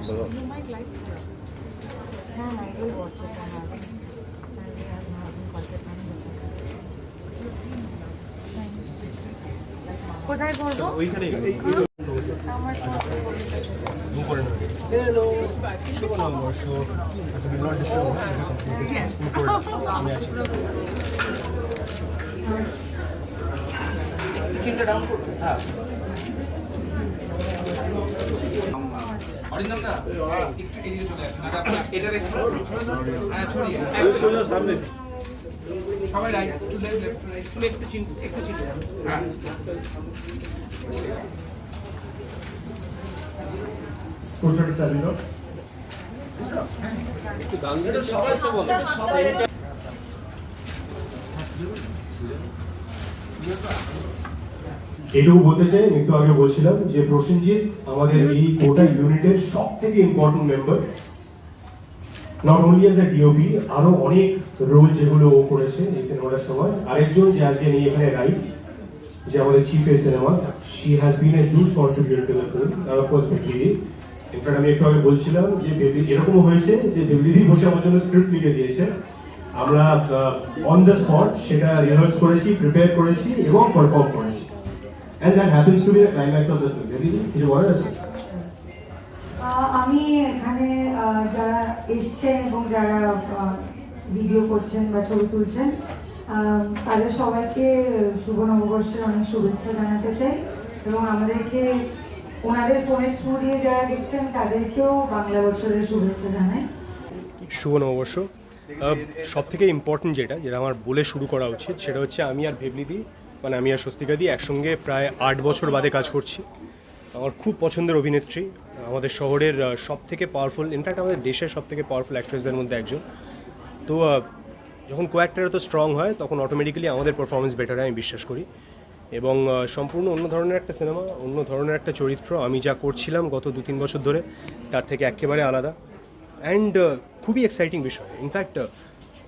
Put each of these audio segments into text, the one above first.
বলো হ্যাঁ I will watch it. I haven't. I haven't got the time. কোথায় করব ওইখানেই আমার করে নেবে হ্যালো শুভ নববর্ষ আচ্ছা নট ডিস্টার্ব আমি আছি চিন্তা ডাউন করবে হ্যাঁ অরিন্দম দা একটু এদিকে চলে আসুন আর আপনি এটা দেখুন। হ্যাঁ ছড়িয়ে। সোজা সামনে সবাই রাইট একটু লেফট লেফট একটু একটু চিন একটু চিন হ্যাঁ পোস্টারটা চালিয়ে দাও এটুকু বলতে চাই একটু আগে বলছিলাম যে প্রসেনজিৎ আমাদের এই গোটা ইউনিটের সব থেকে important member not only as a DOP আরও অনেক রোল যেগুলো ও করেছে এই সিনেমাটার সময়। আরেকজন যে আজকে নিয়ে এখানে রাই, যে আমাদের চিফ এই cinema she has been a huge contributor to the film in fact আমি একটু আগে বলছিলাম যে বেবলি এরকম হয়েছে যে বেবলিদি বসে আমার জন্য স্ক্রিপ্ট লিখে দিয়েছে। আমরা অন দ্য স্পট সেটা রিহার্স করেছি প্রিপেয়ার করেছি এবং পারফর্ম করেছি। That happens to be the climax of the film বেবলিদি কিছু বলার আছে? আমি এখানে যারা এসছেন এবং যারা ভিডিও করছেন বা ছবি তুলছেন তাদের সবাইকে শুভ নববর্ষের অনেক শুভেচ্ছা জানাতে চাই এবং আমাদেরকে ওনাদের ফোনের থ্রু দিয়ে যারা দেখছেন তাদেরকেও বাংলা বছরের শুভেচ্ছা জানাই। শুভ নববর্ষ। সব থেকে ইম্পর্টেন্ট যেটা যেটা আমার বলে শুরু করা উচিত সেটা হচ্ছে আমি আর ভেবলিদি মানে আমি আর স্বস্তিকা দি একসঙ্গে প্রায় আট বছর বাদে কাজ করছি। আমার খুব পছন্দের অভিনেত্রী। আমাদের শহরের সব থেকে পাওয়ারফুল ইনফ্যাক্ট আমাদের দেশের সব থেকে পাওয়ারফুল অ্যাক্ট্রেসদের মধ্যে একজন। তো যখন কো অ্যাক্টার তো স্ট্রং হয়, তখন অটোমেটিক্যালি আমাদের পারফরমেন্স বেটার হয়, আমি বিশ্বাস করি। এবং সম্পূর্ণ অন্য ধরনের একটা সিনেমা অন্য ধরনের একটা চরিত্র। আমি যা করছিলাম গত দু তিন বছর ধরে, তার থেকে একেবারে আলাদা। অ্যান্ড খুবই এক্সাইটিং বিষয়। ইনফ্যাক্ট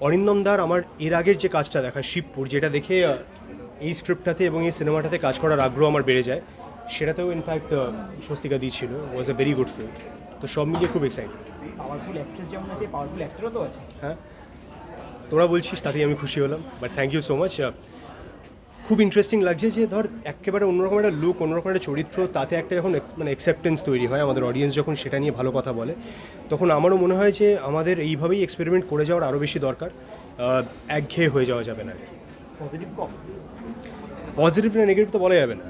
অরিন্দম দার আমার এর আগের যে কাজটা দেখা, শিবপুর, যেটা দেখে এই স্ক্রিপ্টটাতে এবং এই সিনেমাটাতে কাজ করার আগ্রহ আমার বেড়ে যায়। সেটাতেও ইনফ্যাক্ট স্বস্তিকা দিয়েছিল was a very good film তো সব মিলিয়ে খুব এক্সাইটেড পাওয়ারফুল অ্যাক্ট্রেস যেমন আছে পাওয়ারফুল অ্যাক্টরও তো আছে। হ্যাঁ? তোরা বলছিস তাতেই আমি খুশি হলাম। But thank you so much খুব ইন্টারেস্টিং লাগছে যে ধর একেবারে অন্যরকম একটা লুক অন্যরকম একটা চরিত্র তাতে একটা যখন মানে অ্যাকসেপ্টেন্স তৈরি হয় আমাদের অডিয়েন্স যখন সেটা নিয়ে ভালো কথা বলে তখন আমারও মনে হয় যে আমাদের এইভাবেই এক্সপেরিমেন্ট করে যাওয়ার আরও বেশি দরকার। একঘেয়ে হয়ে যাওয়া যাবে না আর কি। পজিটিভ কম পজিটিভ না নেগেটিভ তো বলা যাবে না।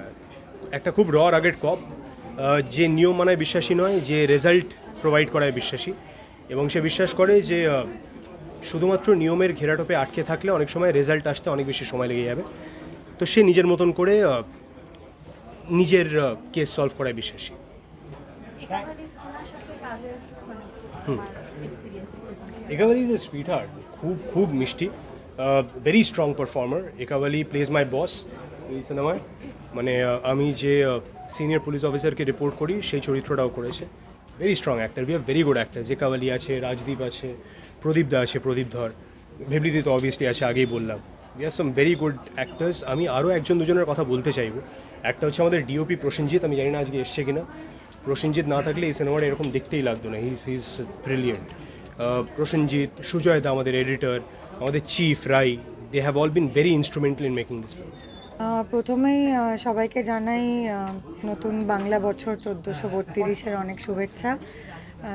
একটা খুব র আগের কপ যে নিয়ম মানায় বিশ্বাসী নয় যে রেজাল্ট প্রোভাইড করায় বিশ্বাসী। এবং সে বিশ্বাস করে যে শুধুমাত্র নিয়মের ঘেরাটোপে আটকে থাকলে অনেক সময় রেজাল্ট আসতে অনেক বেশি সময় লেগে যাবে। তো সে নিজের মতন করে নিজের কেস সলভ করায় বিশ্বাসী। একাবালি ইজ এ সুইট হার্ট খুব খুব মিষ্টি। Very strong performer একাবালি plays my boss এই সিনেমায় মানে আমি যে সিনিয়র পুলিশ অফিসারকে রিপোর্ট করি, সেই চরিত্রটাও করেছে। Very strong actor we have very good actor জেকাওয়ালি আছে রাজদীপ আছে প্রদীপ দা আছে প্রদীপ ধর। ভেবলিদি তো অবভিয়াসলি আছে, আগেই বললাম। We have some very good actors আমি আরও একজন দুজনের কথা বলতে চাইব। একটা হচ্ছে আমাদের ডিওপি প্রসেনজিৎ, আমি জানি না আজকে এসছে কিনা। প্রসেনজিৎ না থাকলে এই সিনেমাটা এরকম দেখতেই লাগতো না। His his brilliant Prosenjit, Sujoy da আমাদের এডিটর আমাদের chief Rai they have all been very in making this film ah, প্রথমেই সবাইকে জানাই নতুন বাংলা বছর চোদ্দোশো বত্রিশের অনেক শুভেচ্ছা।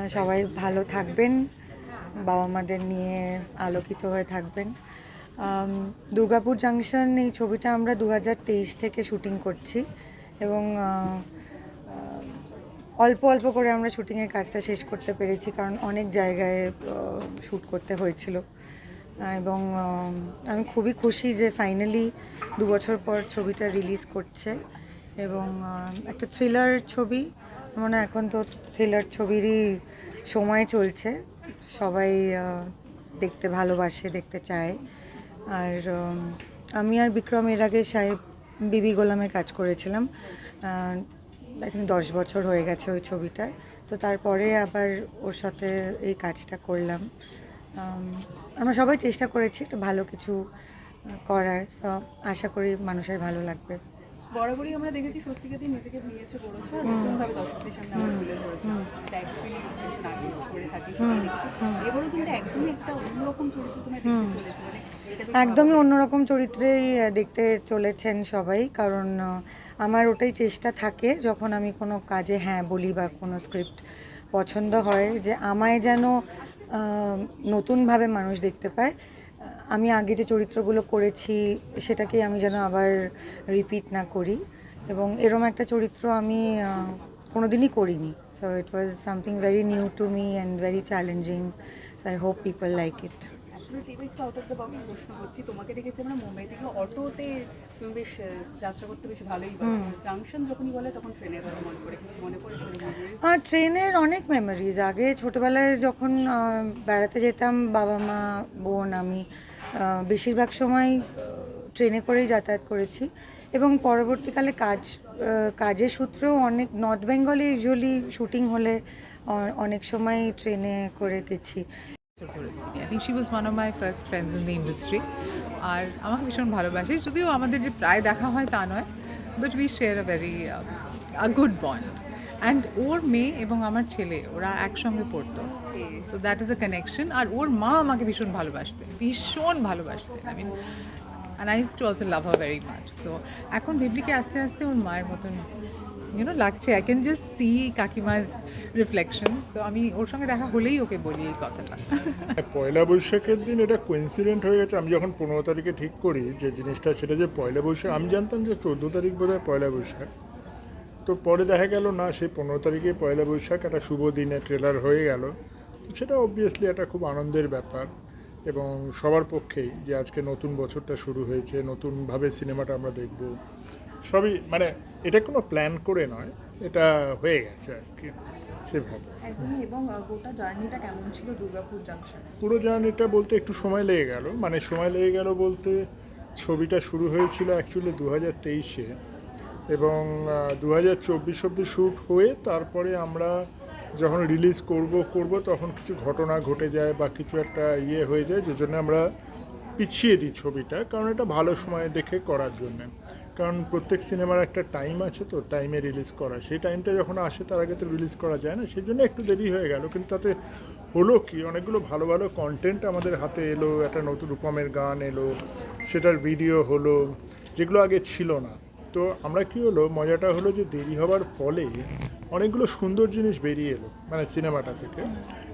সবাই ভালো থাকবেন বাবা মাদের নিয়ে আলোকিত হয়ে থাকবেন। দুর্গাপুর জাংশন এই ছবিটা আমরা দু হাজার তেইশ থেকে শুটিং করছি এবং অল্প অল্প করে আমরা শুটিংয়ের কাজটা শেষ করতে পেরেছি কারণ অনেক জায়গায় শ্যুট করতে হয়েছিল। এবং আমি খুবই খুশি যে ফাইনালি দু বছর পর ছবিটা রিলিজ করছে এবং একটা থ্রিলার ছবি। মানে এখন তো থ্রিলার ছবিরই সময় চলছে। সবাই দেখতে ভালোবাসে, দেখতে চায়। আর আমি আর বিক্রম এর আগে সাহেব, বিবি গোলামে কাজ করেছিলাম। আই থিঙ্ক দশ বছর হয়ে গেছে ওই ছবিটার। সো তারপরে আবার ওর সাথে এই কাজটা করলাম। আমরা সবাই চেষ্টা করেছি একটা ভালো কিছু করার। সো আশা করি মানুষের ভালো লাগবে। বরাবরই আমরা দেখেছি স্বস্তিকাতে নিজেকে নিয়েছে করেছ আর দর্শকদের সামনে আবার তুলে ধরেছো। অ্যাকচুয়ালি থাকি হুম, দেখেছি। এবারও কিন্তু একদমই একটা অন্যরকম চরিত্র তোমায় দেখতে চলেছে মানে একদমই অন্যরকম চরিত্রেই দেখতে চলেছেন সবাই। কারণ আমার ওটাই চেষ্টা থাকে যখন আমি কোনো কাজে হ্যাঁ বলি বা কোনো স্ক্রিপ্ট পছন্দ হয় যে আমায় যেন নতুনভাবে মানুষ দেখতে পায়। আমি আগে যে চরিত্রগুলো করেছি সেটাকে আমি যেন আবার রিপিট না করি। এবং এরম একটা চরিত্র আমি কোনোদিনই করিনি। So it was something very new to me and very challenging so I hope people like it TV একটু আউট অফ দ্য বক্স প্রশ্ন করছি। তোমাকে দেখেছি আমরা মুম্বাই থেকে অটোতে তুমি বেশ যাত্রা করতে বেশ ভালোই জাংশন যখনই বলে তখন ট্রেনের কথা মনে পড়ে কিছু মনে পড়ে আর ট্রেনের অনেক মেমোরিজ আগে ছোটবেলায় যখন বেড়াতে যেতাম বাবা মা বোন আমি বেশিরভাগ সময় ট্রেনে করেই যাতায়াত করেছি। এবং পরবর্তীকালে কাজ কাজের সূত্রেও অনেক নর্থ বেঙ্গলে ইউজুয়ালি শুটিং হলে অনেক সময় ট্রেনে করে গেছি। I think she was one of my first friends in the industry আর আমাকে ভীষণ ভালোবাসে, যদিও আমাদের যে প্রায় দেখা হয় তা নয় but we share a very a good bond and ওর মেয়ে এবং আমার ছেলে, ওরা একসঙ্গে পড়তো। So that is a connection আর ওর মা আমাকে ভীষণ ভালোবাসতেন ভীষণ ভালোবাসতেন I mean and I used to also love her very much so এখন ভেবলিকে আস্তে আস্তে ওর মায়ের মতন ইউনো লাগছে। আই ক্যান জাস্ট সি কাকিমাজ রিফ্লেকশন সো আমি ওর সঙ্গে দেখা হলেই ওকে বলি এই কথাটা। পয়লা বৈশাখের দিন এটা কোইন্সিডেন্ট হয়ে গেছে। আমি যখন পনেরো তারিখে ঠিক করি যে জিনিসটা, সেটা যে পয়লা বৈশাখ, আমি জানতাম যে চোদ্দ তারিখ বোধ হয় পয়লা বৈশাখ। তো পরে দেখা গেল, না সেই পনেরো তারিখে পয়লা বৈশাখ একটা শুভ দিনে ট্রেলার হয়ে গেল। সেটা অবভিয়াসলি একটা খুব আনন্দের ব্যাপার। এবং সবার পক্ষেই যে আজকে নতুন বছরটা শুরু হয়েছে, নতুনভাবে সিনেমাটা আমরা দেখব। সবই মানে এটা কোনো প্ল্যান করে নয় এটা হয়ে গেছে আর কি সেভাবে। এবং গোটা জার্নিটা কেমন ছিল দুর্গাপুর জাংশনে পুরো জার্নিটা বলতে একটু সময় লেগে গেল মানে সময় লেগে গেল বলতে ছবিটা শুরু হয়েছিল অ্যাকচুয়ালি দু হাজার তেইশে এবং দু হাজার চব্বিশ অব্দি শ্যুট হয়ে তারপরে আমরা যখন রিলিজ করব করব তখন কিছু ঘটনা ঘটে যায় বা কিছু একটা ইয়ে হয়ে যায় যে জন্য আমরা পিছিয়ে দিই ছবিটা কারণ এটা ভালো সময় দেখে করার জন্য। কারণ প্রত্যেক সিনেমার একটা টাইম আছে তো টাইমে রিলিজ করা। সেই টাইমটা যখন আসে, তার আগে তো রিলিজ করা যায় না, সেই জন্য একটু দেরি হয়ে গেল। কিন্তু তাতে হলো কি, অনেকগুলো ভালো ভালো কন্টেন্ট আমাদের হাতে এলো, একটা নতুন রূপমের গান এলো, সেটার ভিডিও হলো, যেগুলো আগে ছিল না। তো আমরা কি হলো, মজাটা হলো যে দেরি হওয়ার ফলে অনেকগুলো সুন্দর জিনিস বেরিয়ে এলো মানে সিনেমাটা থেকে।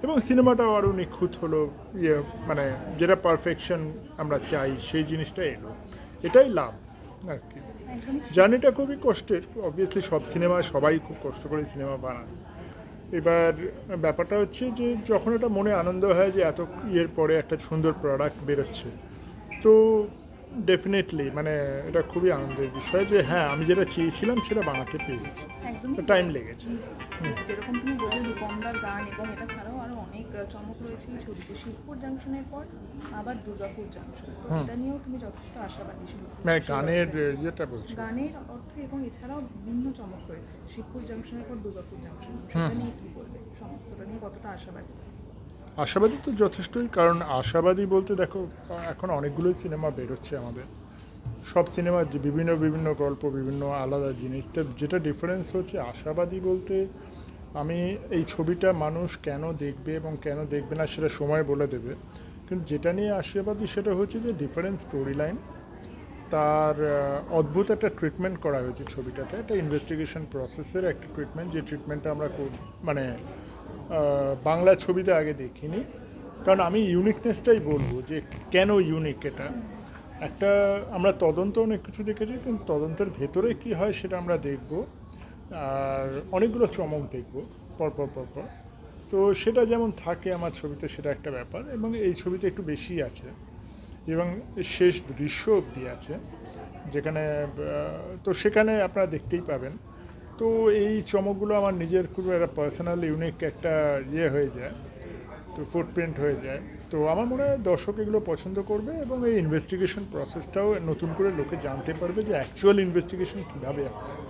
এবং সিনেমাটাও আরও নিখুঁত হলো ইয়ে মানে যেটা পারফেকশন আমরা চাই, সেই জিনিসটা এলো। এটাই লাভ। আর কি। জার্নিটা খুবই কষ্টের। অবভিয়াসলি সব সিনেমা, সবাই খুব কষ্ট করে সিনেমা বানায়। এবার ব্যাপারটা হচ্ছে যে যখন এটা মনে আনন্দ হয় যে এত ইয়ের পরে একটা সুন্দর প্রোডাক্ট বেরোচ্ছে, তো ডেফিনেটলি মানে এটা খুবই আনন্দের বিষয় যে হ্যাঁ আমি যেটা চেয়েছিলাম সেটা বানাতে পেরেছি। টাইম লেগেছে। যেরকম তুমি বললে রূপমদার গান এবং এটা ছাড়াও আরও অনেক চমক রয়েছে এই ছবিতে। শিবপুর জাংশনের পর আবার দুর্গাপুর জাংশন। তো এটা নিয়েও তুমি যথেষ্ট আশাবাদী শিবপুর মানে গানের। ইয়েটা বলছি। গানের অর্থে এবং এছাড়াও ভিন্ন চমক রয়েছে। শিবপুর জাংশনের পর দুর্গাপুর জাংশন। সেটা নিয়ে কি বলবে? সমস্তটা নিয়ে কতটা আশাবাদী? আশাবাদী তো যথেষ্টই, কারণ আশাবাদী বলতে দেখো, এখন অনেকগুলোই সিনেমা বেরোচ্ছে আমাদের। সব সিনেমার যে বিভিন্ন বিভিন্ন গল্প, বিভিন্ন আলাদা জিনিস যেটা ডিফারেন্স হচ্ছে আশাবাদী বলতে আমি এই ছবিটা মানুষ কেন দেখবে এবং কেন দেখবে না সেটা সময় বলে দেবে। কিন্তু যেটা নিয়ে আশাবাদী সেটা হচ্ছে যে ডিফারেন্ট স্টোরি লাইন তার অদ্ভুত একটা ট্রিটমেন্ট করা হয়েছে ছবিটাতে। একটা ইনভেস্টিগেশন প্রসেসের একটা ট্রিটমেন্ট যে ট্রিটমেন্টটা আমরা মানে বাংলা ছবিতে আগে দেখিনি। কারণ আমি ইউনিকনেসটাই বলব যে কেন ইউনিক এটা? একটা আমরা তদন্ত অনেক কিছু দেখেছি, কিন্তু তদন্তের ভেতরে কি হয় সেটা আমরা দেখব। আর অনেকগুলো চমক দেখব পরপর পরপর তো সেটা যেমন থাকে আমার ছবিতে, সেটা একটা ব্যাপার। এবং এই ছবিতে একটু বেশি আছে। এবং শেষ দৃশ্য অবধি আছে। যেখানে তো সেখানে আপনারা দেখতেই পাবেন। তো এই চমকগুলো আমার নিজের খুব একটা পার্সোনাল ইউনিক একটা ইয়ে হয়ে যায়, তো ফুটপ্রিন্ট হয়ে যায়। তো আমার মনে হয় দর্শক এগুলো পছন্দ করবে এবং এই ইনভেস্টিগেশন প্রসেসটাও নতুন করে লোকে জানতে পারবে যে অ্যাকচুয়াল ইনভেস্টিগেশন কীভাবে হয়।